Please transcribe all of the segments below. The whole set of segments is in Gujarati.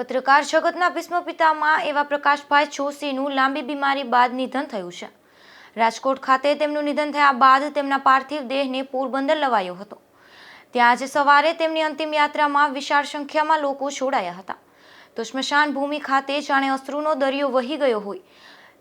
પત્રકાર જગતના ભીષ્મ પિતામાં એવા પ્રકાશભાઈ જોશીનું લાંબી બીમારી બાદ નિધન થયું છે. રાજકોટ ખાતે તેમનું નિધન થયા બાદ તેમના પાર્થિવ દેહને પોરબંદર લવાયો હતો. ત્યાં આજે સવારે તેમની અંતિમ યાત્રામાં વિશાળ સંખ્યામાં લોકો જોડાયા હતા. તો સ્મશાન ભૂમિ ખાતે જાણે અશ્રુનો દરિયો વહી ગયો હોય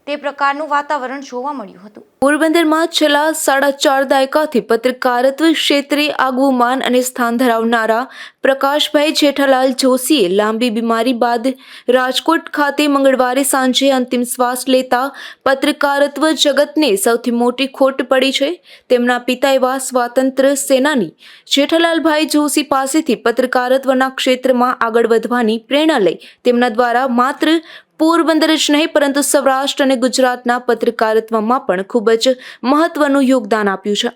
તે પ્રકારનું વાતાવરણ જોવા મળ્યું હતું. પોરબંદરમાં છેલ્લા સાડા ચાર દાયકાથી પત્રકારત્વ ક્ષેત્રે આગવું માન અને સ્થાન ધરાવનારા પ્રકાશભાઈ જેઠાલાલ જોશીએ લાંબી બીમારી બાદ રાજકોટ ખાતે મંગળવારે સાંજે અંતિમ શ્વાસ લેતા પત્રકારત્વ જગતને સૌથી મોટી ખોટ પડી છે. તેમના પિતા એવા સ્વાતંત્ર્ય સેનાની જેઠાલાલભાઈ જોશી પાસેથી પત્રકારત્વના ક્ષેત્રમાં આગળ વધવાની પ્રેરણા લઈ તેમના દ્વારા માત્ર પોરબંદર જ નહીં, પરંતુ સૌરાષ્ટ્ર અને ગુજરાતના પત્રકારત્વમાં પણ ખૂબ જ મહત્વનું યોગદાન આપ્યું છે.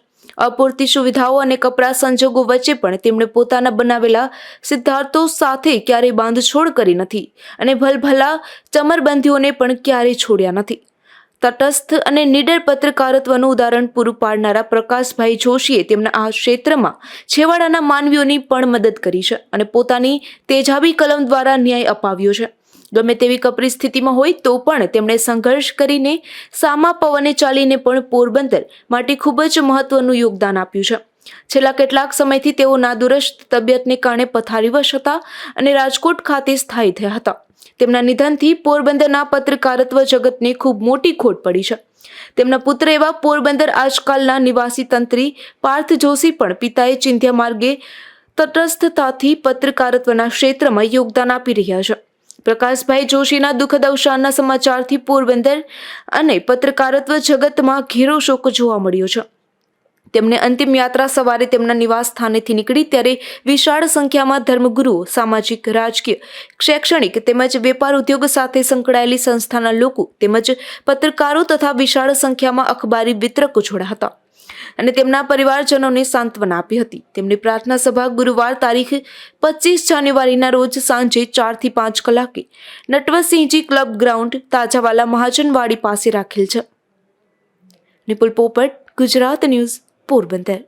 અપૂરતી સુવિધાઓ અને કપરા સંજોગો વચ્ચે પણ તેમણે પોતાના બનાવેલા સિદ્ધાર્થો સાથે ક્યારેય બાંધછોડ કરી નથી અને ભલભલા ચમરબંધીઓને પણ ક્યારેય છોડ્યા નથી. તટસ્થ અને નિડર પત્રકારત્વનું ઉદાહરણ પૂરું પાડનારા પ્રકાશભાઈ જોશીએ તેમના આ ક્ષેત્રમાં છેવાડાના માનવીઓની પણ મદદ કરી છે અને પોતાની તેજાબી કલમ દ્વારા ન્યાય અપાવ્યો છે. ગમે તેવી કપરી સ્થિતિમાં હોય તો પણ તેમણે સંઘર્ષ કરીને સામા પવને ચાલીને પણ પોરબંદર માટે ખૂબ જ મહત્વનું યોગદાન આપ્યું છે. છેલ્લા કેટલાક સમયથી તેઓ નાદુરસ્ત તબિયતને કારણે પથારીવશ હતા અને રાજકોટ ખાતે સ્થાયી થયા હતા. તેમના નિધનથી પોરબંદરના પત્રકારત્વ જગતને ખૂબ મોટી ખોટ પડી છે. તેમના પુત્ર એવા પોરબંદર આજકાલના નિવાસી તંત્રી પાર્થ જોશી પણ પિતાએ ચિંધ્યા માર્ગે તટસ્થતાથી પત્રકારત્વના ક્ષેત્રમાં યોગદાન આપી રહ્યા છે. પ્રકાશભાઈ જોશીના દુઃખદ અવસાનના સમાચારથી પોરબંદર અને પત્રકારત્વ જગતમાં ઘેરો શોક જોવા મળ્યો છે. તેમને અંતિમ યાત્રા સવારે તેમના નિવાસ સ્થાનેથી નીકળી ત્યારે વિશાળ સંખ્યામાં ધર્મગુરુઓ, સામાજિક, રાજકીય, શૈક્ષણિક તેમજ વેપાર ઉદ્યોગ સાથે સંકળાયેલી સંસ્થાના લોકો તેમજ પત્રકારો તથા વિશાળ સંખ્યામાં અખબારી વિતરકો જોડા હતા. અને તેમના પરિવારજનોને સાંત્વના આપી હતી. તેમની પ્રાર્થના સભા ગુરુવાર તારીખ પચીસ જાન્યુઆરીના રોજ સાંજે ચારથી પાંચ કલાકે નટવરસિંહજી ક્લબ ગ્રાઉન્ડ, તાજાવાલા મહાજનવાડી પાસે રાખેલ છે. નિપુલ પોપટ, ગુજરાત ન્યૂઝ. પોરબંદર